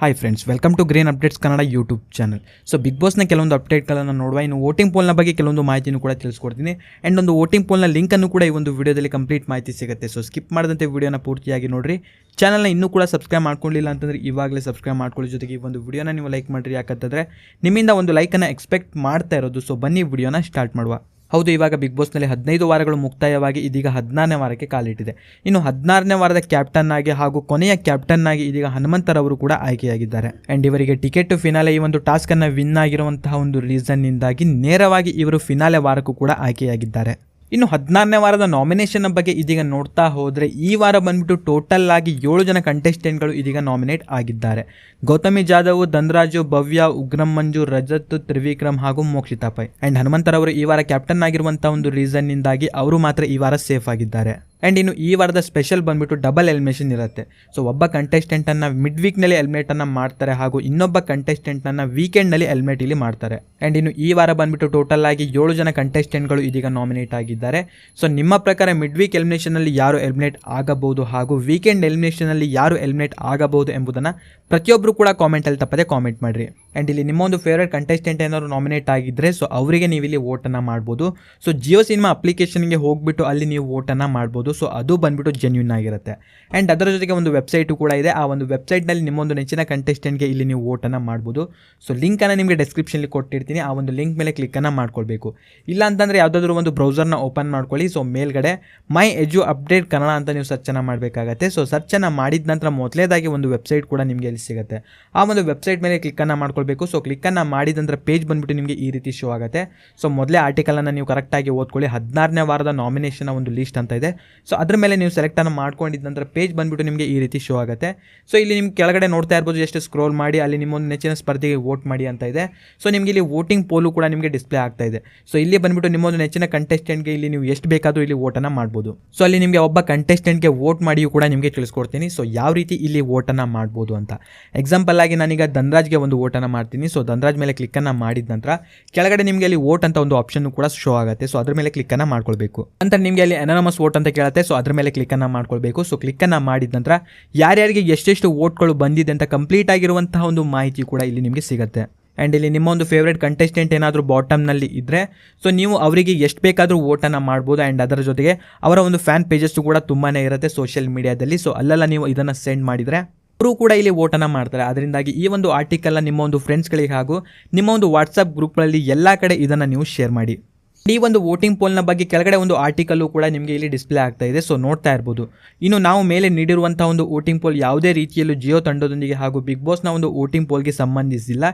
Hi friends welcome to green updates Kannada YouTube channel so big ಬಾಸ್ನ ಕೆಲವೊಂದು ಅಪ್ಡೇಟ್ಗಳನ್ನು ನೋಡುವ, ಇನ್ನು ವೋಟಿಂಗ್ ಪೋಲ್ನ ಬಗ್ಗೆ ಕೆಲವೊಂದು ಮಾಹಿತಿನೂ ಕೂಡ ತಿಳಿಸ್ಕೊಡ್ತೀನಿ. ಆ್ಯಂಡ್ ಒಂದು ವೋಟಿಂಗ್ ಪೋಲ್ನ ಲಿಂಕನ್ನು ಕೂಡ ಈ ಒಂದು ವಿಡಿಯೋದಲ್ಲಿ ಕಂಪ್ಲೀಟ್ ಮಾಹಿತಿ ಸಿಗುತ್ತೆ. ಸೊ ಸ್ಕಿಪ್ ಮಾಡದಂತೆ ವಿಡಿಯೋನ ಪೂರ್ತಿಯಾಗಿ ನೋಡಿರಿ. ಚಾನಲ್ನ ಇನ್ನೂ ಕೂಡ ಸಬ್ಸ್ಕ್ರೈಬ್ ಮಾಡ್ಕೊಂಡಿಲ್ಲ ಅಂತಂದರೆ ಇವಾಗಲೇ ಸಬ್ಸ್ಕ್ರೈಬ್ ಮಾಡ್ಕೊಳ್ಳಿ. ಜೊತೆಗೆ ಈ ಒಂದು ವಿಡಿಯೋನ ನೀವು ಲೈಕ್ ಮಾಡಿರಿ. ಯಾಕಂತಂದರೆ ನಿಮ್ಮಿಂದ ಒಂದು ಲೈಕನ್ನು ಎಕ್ಸ್ಪೆಕ್ಟ್ ಮಾಡ್ತಾ ಇರೋದು. ಸೊ ಬನ್ನಿ ವಿಡಿಯೋನ ಸ್ಟಾರ್ಟ್ ಮಾಡುವ. ಹೌದು, ಇವಾಗ ಬಿಗ್ ಬಾಸ್ನಲ್ಲಿ ಹದಿನೈದು ವಾರಗಳು ಮುಕ್ತಾಯವಾಗಿ ಇದೀಗ ಹದಿನಾರನೇ ವಾರಕ್ಕೆ ಕಾಲಿಟ್ಟಿದೆ. ಇನ್ನು ಹದಿನಾರನೇ ವಾರದ ಕ್ಯಾಪ್ಟನ್ ಆಗಿ ಹಾಗೂ ಕೊನೆಯ ಕ್ಯಾಪ್ಟನ್ ಆಗಿ ಇದೀಗ ಹನುಮಂತರವರು ಕೂಡ ಆಯ್ಕೆಯಾಗಿದ್ದಾರೆ. ಅಂಡ್ ಇವರಿಗೆ ಟಿಕೆಟ್ ಫಿನಾಲೆ ಈ ಒಂದು ಟಾಸ್ಕನ್ನು ವಿನ್ ಆಗಿರುವಂತಹ ಒಂದು ರೀಸನ್ನಿಂದಾಗಿ ನೇರವಾಗಿ ಇವರು ಫಿನಾಲೆ ವಾರಕ್ಕೂ ಕೂಡ ಆಯ್ಕೆಯಾಗಿದ್ದಾರೆ. ಇನ್ನು ಹದಿನಾರನೇ ವಾರದ ನಾಮಿನೇಷನ್ ಬಗ್ಗೆ ಇದೀಗ ನೋಡ್ತಾ ಹೋದರೆ ಈ ವಾರ ಬಂದ್ಬಿಟ್ಟು ಟೋಟಲ್ ಆಗಿ ಏಳು ಜನ ಕಂಟೆಸ್ಟೆಂಟ್ಗಳು ಇದೀಗ ನಾಮಿನೇಟ್ ಆಗಿದ್ದಾರೆ. ಗೌತಮಿ ಜಾಧವ್, ಧನ್ರಾಜು ಭವ್ಯ, ಉಗ್ರಂ ಮಂಜು, ರಜತ್, ತ್ರಿವಿಕ್ರಮ್ ಹಾಗೂ ಮೋಕ್ಷಿತಾ ಪೈ ಅಂಡ್ ಹನುಮಂತರವರು ಈ ವಾರ ಕ್ಯಾಪ್ಟನ್ ಆಗಿರುವಂಥ ಒಂದು ರೀಸನ್ನಿಂದಾಗಿ ಅವರು ಮಾತ್ರ ಈ ವಾರ ಸೇಫ್ ಆಗಿದ್ದಾರೆ. ಆ್ಯಂಡ್ ಇನ್ನು ಈ ವಾರದ ಸ್ಪೆಷಲ್ ಬಂದುಬಿಟ್ಟು ಡಬಲ್ ಎಲಿಮಿನೇಷನ್ ಇರುತ್ತೆ. ಸೊ ಒಬ್ಬ ಕಂಟೆಸ್ಟೆಂಟನ್ನು ಮಿಡ್ ವೀಕ್ನಲ್ಲಿ ಎಲಿಮಿನೇಟನ್ನು ಮಾಡ್ತಾರೆ ಹಾಗೂ ಇನ್ನೊಬ್ಬ ಕಂಟೆಸ್ಟೆಂಟನ್ನು ವೀಕೆಂಡ್ನಲ್ಲಿ ಎಲಿಮಿನೇಟ್ ಇಲ್ಲಿ ಮಾಡ್ತಾರೆ. ಆ್ಯಂಡ್ ಇನ್ನು ಈ ವಾರ ಬಂದ್ಬಿಟ್ಟು ಟೋಟಲ್ ಆಗಿ ಏಳು ಜನ ಕಂಟೆಸ್ಟೆಂಟ್ಗಳು ಇದೀಗ ನಾಮಿನೇಟ್ ಆಗಿದ್ದಾರೆ. ಸೊ ನಿಮ್ಮ ಪ್ರಕಾರ ಮಿಡ್ ವೀಕ್ ಎಲಿಮಿನೇಷನಲ್ಲಿ ಯಾರು ಎಲಿಮಿನೇಟ್ ಆಗಬಹುದು ಹಾಗೂ ವೀಕೆಂಡ್ ಎಲಿಮಿನೇಷನಲ್ಲಿ ಯಾರು ಎಲಿಮಿನೇಟ್ ಆಗಬಹುದು ಎಂಬುದನ್ನು ಪ್ರತಿಯೊಬ್ಬರು ಕೂಡ ಕಾಮೆಂಟಲ್ಲಿ ತಪ್ಪದೆ ಕಾಮೆಂಟ್ ಮಾಡಿರಿ. ಆ್ಯಂಡ್ ಇಲ್ಲಿ ನಿಮ್ಮ ಒಂದು ಫೇವ್ರೇಟ್ ಕಂಟೆಸ್ಟೆಂಟ್ ಏನಾದ್ರು ನಾಮಿನೇಟ್ ಆಗಿದ್ದರೆ ಸೊ ಅವರಿಗೆ ನೀವು ಇಲ್ಲಿ ವೋಟನ್ನು ಮಾಡ್ಬೋದು. ಸೊ ಜಿಯೋ ಸಿನಿಮಾ ಅಪ್ಲಿಕೇಶನ್ಗೆ ಹೋಗ್ಬಿಟ್ಟು ಅಲ್ಲಿ ನೀವು ವೋಟನ್ನು ಮಾಡ್ಬೋದು. ಸೊ ಅದು ಬಂದ್ಬಿಟ್ಟು ಜೆನ್ಯೂನ್ ಆಗಿರುತ್ತೆ. ಆ್ಯಂಡ್ ಅದರ ಜೊತೆಗೆ ಒಂದು ವೆಬ್ಸೈಟು ಕೂಡ ಇದೆ. ಆ ಒಂದು ವೆಬ್ಸೈಟ್ನಲ್ಲಿ ನಿಮ್ಮೊಂದು ನೆಚ್ಚಿನ ಕಂಟೆಸ್ಟೆಂಟ್ಗೆ ಇಲ್ಲಿ ನೀವು ಓಟನ್ನು ಮಾಡ್ಬೋದು. ಸೊ ಲಿಂಕನ್ನು ನಿಮಗೆ ಡಿಸ್ಕ್ರಿಪ್ಷನ್ಲಿ ಕೊಟ್ಟಿರ್ತೀನಿ. ಆ ಒಂದು ಲಿಂಕ್ ಮೇಲೆ ಕ್ಲಿಕ್ಕನ್ನು ಮಾಡ್ಕೊಳ್ಬೇಕು. ಇಲ್ಲ ಅಂತಂದರೆ ಯಾವುದಾದ್ರೂ ಒಂದು ಬ್ರೌಸರ್ನ ಓಪನ್ ಮಾಡ್ಕೊಳ್ಳಿ. ಸೊ ಮೇಲ್ಗಡೆ ಮೈ ಎಜು ಅಪ್ಡೇಟ್ ಕನ್ನಡ ಅಂತ ನೀವು ಸರ್ಚನ್ನು ಮಾಡಬೇಕಾಗತ್ತೆ. ಸೊ ಸರ್ಚನ್ನು ಮಾಡಿದ ನಂತರ ಮೊದಲೇದಾಗಿ ಒಂದು ವೆಬ್ಸೈಟ್ ಕೂಡ ನಿಮಗೆ ಅಲ್ಲಿ ಸಿಗುತ್ತೆ. ಆ ಒಂದು ವೆಬ್ಸೈಟ್ ಮೇಲೆ ಕ್ಲಿಕ್ಕನ್ನು ಮಾಡ್ಕೊಳ್ಬೇಕು. ಸೊ ಕ್ಲಿಕ್ಕನ್ನು ಮಾಡಿದ ನಂತರ ಪೇಜ್ ಬಂದುಬಿಟ್ಟು ನಿಮಗೆ ಈ ರೀತಿ ಶೋ ಆಗುತ್ತೆ. ಸೊ ಮೊದಲೇ ಆರ್ಟಿಕಲನ್ನು ನೀವು ಕರೆಕ್ಟಾಗಿ ಓದ್ಕೊಳ್ಳಿ. ಹದಿನಾರನೇ ವಾರದ ನಾಮಿನೇಷನ್ನ ಒಂದು ಲೀಸ್ಟ್ ಅಂತ ಇದೆ. ಸೊ ಅದ್ರ ಮೇಲೆ ನೀವು ಸೆಲೆಕ್ಟನ್ನು ಮಾಡ್ಕೊಂಡಿದ್ದ ನಂತರ ಪೇಜ್ ಬಂದುಬಿಟ್ಟು ನಿಮಗೆ ಈ ರೀತಿ ಶೋ ಆಗುತ್ತೆ. ಸೊ ಇಲ್ಲಿ ನಿಮ್ಗೆ ಕೆಳಗಡೆ ನೋಡ್ತಾ ಇರ್ಬೋದು ಎಷ್ಟು ಸ್ಕ್ರೋಲ್ ಮಾಡಿ, ಅಲ್ಲಿ ನಿಮ್ಮೊಂದು ನೆಚ್ಚಿನ ಸ್ಪರ್ಧೆಗೆ ವೋಟ್ ಮಾಡಿ ಅಂತ ಇದೆ. ಸೊ ನಿಮಗೆ ಇಲ್ಲಿ ವೋಟಿಂಗ್ ಪೋಲು ಕೂಡ ನಿಮಗೆ ಡಿಸ್ಪ್ಲೇ ಆಗ್ತಾ ಇದೆ. ಸೊ ಇಲ್ಲಿ ಬಂದುಬಿಟ್ಟು ನಿಮ್ಮೊಂದು ನೆಚ್ಚಿನ ಕಂಟೆಸ್ಟೆಂಟ್ಗೆ ಇಲ್ಲಿ ನೀವು ಎಷ್ಟು ಬೇಕಾದರೂ ಇಲ್ಲಿ ವೋಟನ್ನು ಮಾಡ್ಬೋದು. ಸೊ ಅಲ್ಲಿ ನಿಮಗೆ ಒಬ್ಬ ಕಂಟೆಸ್ಟೆಂಟ್ಗೆ ವೋಟ್ ಮಾಡಿಯೂ ಕೂಡ ನಿಮಗೆ ತಿಳಿಸ್ಕೊಡ್ತೀನಿ. ಸೊ ಯಾವ ರೀತಿ ಇಲ್ಲಿ ವೋಟನ್ನು ಮಾಡ್ಬೋದು ಅಂತ. ಎಕ್ಸಾಂಪಲ್ ಆಗಿ ನಾನೀಗ ಧನ್ರಾಜ್ಗೆ ಒಂದು ವೋಟನ್ನು ಮಾಡ್ತೀನಿ. ಸೊ ಧನ್ರಾಜ್ ಮೇಲೆ ಕ್ಲಿಕ್ಕನ್ನು ಮಾಡಿದ ನಂತರ ಕೆಳಗಡೆ ನಿಮಗೆ ಅಲ್ಲಿ ವೋಟ್ ಅಂತ ಒಂದು ಆಪ್ಷನ್ ಕೂಡ ಶೋ ಆಗುತ್ತೆ. ಸೊ ಅದ್ರ ಮೇಲೆ ಕ್ಲಿಕ್ಕನ್ನು ಮಾಡ್ಕೊಳ್ಬೇಕು. ನಂತರ ನಿಮಗೆ ಅಲ್ಲಿ ಅನಾನಮಸ್ ವೋಟ್ ಅಂತ ಕೇಳುತ್ತೆ ಸೊ ಅದ್ರ ಮೇಲೆ ಕ್ಲಿಕ್ಕನ್ನು ಮಾಡ್ಕೊಳ್ಬೇಕು. ಸೊ ಕ್ಲಿಕ್ಕನ್ನು ಮಾಡಿದ ನಂತರ ಯಾರ್ಯಾರಿಗೆ ಎಷ್ಟೆಷ್ಟು ವೋಟ್ಗಳು ಬಂದಿದೆ ಅಂತ ಕಂಪ್ಲೀಟ್ ಆಗಿರುವಂತಹ ಒಂದು ಮಾಹಿತಿ ಕೂಡ ಇಲ್ಲಿ ನಿಮಗೆ ಸಿಗುತ್ತೆ. ಆ್ಯಂಡ್ ಇಲ್ಲಿ ನಿಮ್ಮ ಒಂದು ಫೇವ್ರೇಟ್ ಕಂಟೆಸ್ಟೆಂಟ್ ಏನಾದರೂ ಬಾಟಮ್ನಲ್ಲಿ ಇದ್ದರೆ ಸೊ ನೀವು ಅವರಿಗೆ ಎಷ್ಟು ಬೇಕಾದರೂ ವೋಟನ್ನು ಮಾಡ್ಬೋದು. ಆ್ಯಂಡ್ ಅದರ ಜೊತೆಗೆ ಅವರ ಒಂದು ಫ್ಯಾನ್ ಪೇಜಸ್ಸು ಕೂಡ ತುಂಬಾ ಇರುತ್ತೆ ಸೋಷಿಯಲ್ ಮೀಡಿಯಾದಲ್ಲಿ ಸೊ ಅಲ್ಲೆಲ್ಲ ನೀವು ಇದನ್ನು ಸೆಂಡ್ ಮಾಡಿದರೆ ಅವರು ಕೂಡ ಇಲ್ಲಿ ವೋಟನ್ನು ಮಾಡ್ತಾರೆ. ಅದರಿಂದಾಗಿ ಈ ಒಂದು ಆರ್ಟಿಕಲ್ನ ನಿಮ್ಮ ಒಂದು ಫ್ರೆಂಡ್ಸ್ಗಳಿಗೆ ಹಾಗೂ ನಿಮ್ಮ ಒಂದು ವಾಟ್ಸಪ್ ಗ್ರೂಪ್ಗಳಲ್ಲಿ ಎಲ್ಲ ಕಡೆ ಇದನ್ನು ನೀವು ಶೇರ್ ಮಾಡಿ. ಈ ಒಂದು ವೋಟಿಂಗ್ ಪೋಲ್ನ ಬಗ್ಗೆ ಕೆಳಗಡೆ ಒಂದು ಆರ್ಟಿಕಲ್ಲು ಕೂಡ ನಿಮಗೆ ಇಲ್ಲಿ ಡಿಸ್ಪ್ಲೇ ಆಗ್ತಾ ಇದೆ. ಸೊ ನೋಡ್ತಾ ಇರ್ಬೋದು. ಇನ್ನು ನಾವು ಮೇಲೆ ನೀಡಿರುವಂತಹ ಒಂದು ವೋಟಿಂಗ್ ಪೋಲ್ ಯಾವುದೇ ರೀತಿಯಲ್ಲೂ ಜಿಯೋ ತಂಡದೊಂದಿಗೆ ಹಾಗೂ ಬಿಗ್ ಬಾಸ್ನ ಒಂದು ವೋಟಿಂಗ್ ಪೋಲ್ಗೆ ಸಂಬಂಧಿಸಿಲ್ಲ.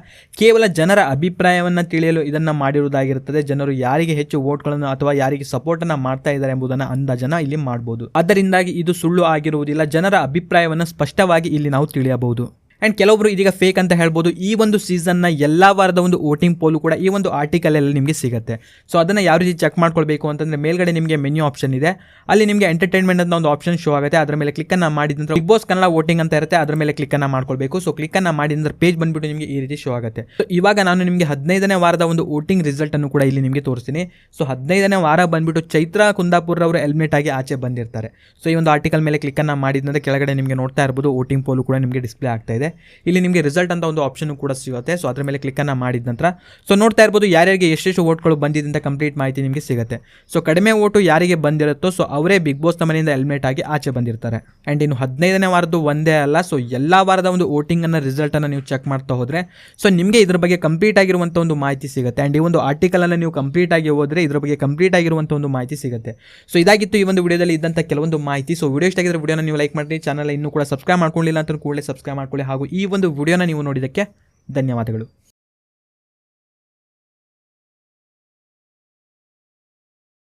ಕೇವಲ ಜನರ ಅಭಿಪ್ರಾಯವನ್ನು ತಿಳಿಯಲು ಇದನ್ನು ಮಾಡಿರುವುದಾಗಿರುತ್ತದೆ. ಜನರು ಯಾರಿಗೆ ಹೆಚ್ಚು ವೋಟ್ಗಳನ್ನು ಅಥವಾ ಯಾರಿಗೆ ಸಪೋರ್ಟನ್ನು ಮಾಡ್ತಾ ಇದ್ದಾರೆ ಎಂಬುದನ್ನು ಅಂದಾಜನ ಇಲ್ಲಿ ಮಾಡಬಹುದು ಅದರಿಂದಾಗಿ ಇದು ಸುಳ್ಳು ಆಗಿರುವುದಿಲ್ಲ. ಜನರ ಅಭಿಪ್ರಾಯವನ್ನು ಸ್ಪಷ್ಟವಾಗಿ ಇಲ್ಲಿ ನಾವು ತಿಳಿಯಬಹುದು. ಆ್ಯಂಡ್ ಕೆಲವೊಬ್ರು ಇದೀಗ ಫೇಕ್ ಅಂತ ಹೇಳ್ಬೋದು. ಈ ಒಂದು ಸೀಸನ್ನ ಎಲ್ಲ ವಾರದ ಒಂದು ವೋಟಿಂಗ್ ಪೋಲು ಕೂಡ ಈ ಒಂದು ಆರ್ಟಿಕಲಲ್ಲಿ ನಿಮಗೆ ಸಿಗುತ್ತೆ. ಸೊ ಅದನ್ನು ಯಾವ ರೀತಿ ಚೆಕ್ ಮಾಡ್ಕೊಳ್ಬೇಕು ಅಂತಂದರೆ ಮೇಲ್ಗಡೆ ನಿಮಗೆ ಮೆನ್ಯೂ ಆಪ್ಷನ್ ಇದೆ. ಅಲ್ಲಿ ನಿಮಗೆ ಎಂಟರ್ಟೈನ್ಮೆಂಟ್ ಅಂತ ಒಂದು ಆಪ್ಷನ್ ಶೋ ಆಗುತ್ತೆ. ಅದರ ಮೇಲೆ ಕ್ಲಿಕ್ಕನ್ನು ಮಾಡಿದ ನಂತರ ಬಿಗ್ ಬಾಸ್ ಕನ್ನಡ ವೋಟಿಂಗ್ ಅಂತ ಇರುತ್ತೆ. ಅದರ ಮೇಲೆ ಕ್ಲಿಕ್ಕನ್ನು ಮಾಡ್ಕೊಳ್ಬೇಕು. ಸೊ ಕ್ಲಿಕ್ಕನ್ನು ಮಾಡಿದ ನಂತರ ಪೇಜ್ ಬಂದುಬಿಟ್ಟು ನಿಮಗೆ ಈ ರೀತಿ ಶೋ ಆಗುತ್ತೆ. ಸೊ ಇವಾಗ ನಾನು ನಿಮಗೆ ಹದಿನೈದನೇ ವಾರದ ಒಂದು ವೋಟಿಂಗ್ ರಿಸಲ್ಟ್ ಅನ್ನು ಕೂಡ ಇಲ್ಲಿ ನಿಮಗೆ ತೋರಿಸ್ತೀನಿ. ಸೊ ಹದಿನೈದನೇ ವಾರ ಬಂದುಬಿಟ್ಟು ಚೈತ್ರ ಕುಂದಾಪುರ ಅವರು ಎಲ್ಮಿನೇಟ್ ಆಗಿ ಆಚೆ ಬಂದಿರ್ತಾರೆ. ಸೊ ಈ ಒಂದು ಆರ್ಟಿಕಲ್ ಮೇಲೆ ಕ್ಲಿಕ್ಕನ್ನು ಮಾಡಿದ ನಂತರ ಕೆಳಗಡೆ ನಿಮಗೆ ನೋಡ್ತಾ ಇರ್ಬೋದು ವೋಟಿಂಗ್ ಪೋಲು ಕೂಡ ನಿಮಗೆ ಡಿಸ್ಪ್ಲೇ ಆಗ್ತಾ ಇದೆ. ಇಲ್ಲಿ ನಿಮಗೆ ರಿಸಲ್ಟ್ ಅಂತ ಒಂದು ಆಪ್ಷನ್ ಕೂಡ ಸಿಗುತ್ತೆ. ಸೊ ಅದ್ರ ಮೇಲೆ ಕ್ಲಿಕ್ಕನ್ನು ಮಾಡಿದ ನಂತರ ಸೊ ನೋಡ್ತಾ ಇರ್ಬೋದು ಯಾರ್ಯಾರಿಗೆ ಎಷ್ಟೆಷ್ಟು ವೋಟ್ಗಳು ಬಂದಿದೆ ಅಂತ ಕಂಪ್ಲೀಟ್ ಮಾಹಿತಿ ನಿಮಗೆ ಸಿಗುತ್ತೆ. ಸೊ ಕಡಿಮೆ ಓಟು ಯಾರಿಗೆ ಬಂದಿರುತ್ತೋ ಸೊ ಅವರೇ ಬಿಗ್ ಬಾಸ್ ಮನೆಯಿಂದ ಹೆಲ್ಮೆಟ್ ಆಗಿ ಆಚೆ ಬಂದಿರ್ತಾರೆ. ಆ್ಯಂಡ್ ಇನ್ನು ಹದಿನೈದನೇ ವಾರದ್ದು ಒಂದೇ ಅಲ್ಲ ಸೊ ಎಲ್ಲ ವಾರದ ಒಂದು ವೋಟಿಂಗನ್ನು ರಿಸಲ್ಟನ್ನು ನೀವು ಚೆಕ್ ಮಾಡ್ತಾ ಹೋದರೆ ಸೊ ನಿಮಗೆ ಇದ್ರ ಬಗ್ಗೆ ಕಂಪ್ಲೀಟ್ ಆಗಿರುವಂಥ ಒಂದು ಮಾಹಿತಿ ಸಿಗುತ್ತೆ. ಆ್ಯಂಡ್ ಈ ಒಂದು ಆರ್ಟಿಕಲನ್ನು ನೀವು ಕಂಪ್ಲೀಟ್ ಆಗಿ ಹೋದರೆ ಇದ್ರ ಬಗ್ಗೆ ಕಂಪ್ಲೀಟ್ ಆಗಿರುವಂಥ ಒಂದು ಮಾಹಿತಿ ಸಿಗುತ್ತೆ. ಸೊ ಇದಾಗಿತ್ತು ಈ ಒಂದು ವಿಡಿಯೋದಲ್ಲಿ ಇದ್ದಂಥ ಕೆಲವೊಂದು ಮಾಹಿತಿ. ಸೊ ವಿಡಿಯೋ ಇಷ್ಟ ಆಗಿದ್ರೆ ವಿಡಿಯೋನ ನೀವು ಲೈಕ್ ಮಾಡಿ ಚಾನಲ್ ಇನ್ನೂ ಕೂಡ ಸಬ್ಸ್ಕ್ರೈಬ್ ಮಾಡ್ಕೊಳ್ಳಿಲ್ಲ ಅಂತ ಕೂಡಲೇ ಸಬ್ಸ್ಕ್ರೈಬ್ ಮಾಡ್ಕೊಳ್ಳಿ. ಹಾಗೂ ಈ ಒಂದು ವಿಡಿಯೋನ ನೀವು ನೋಡಿದ್ದಕ್ಕೆ ಧನ್ಯವಾದಗಳು.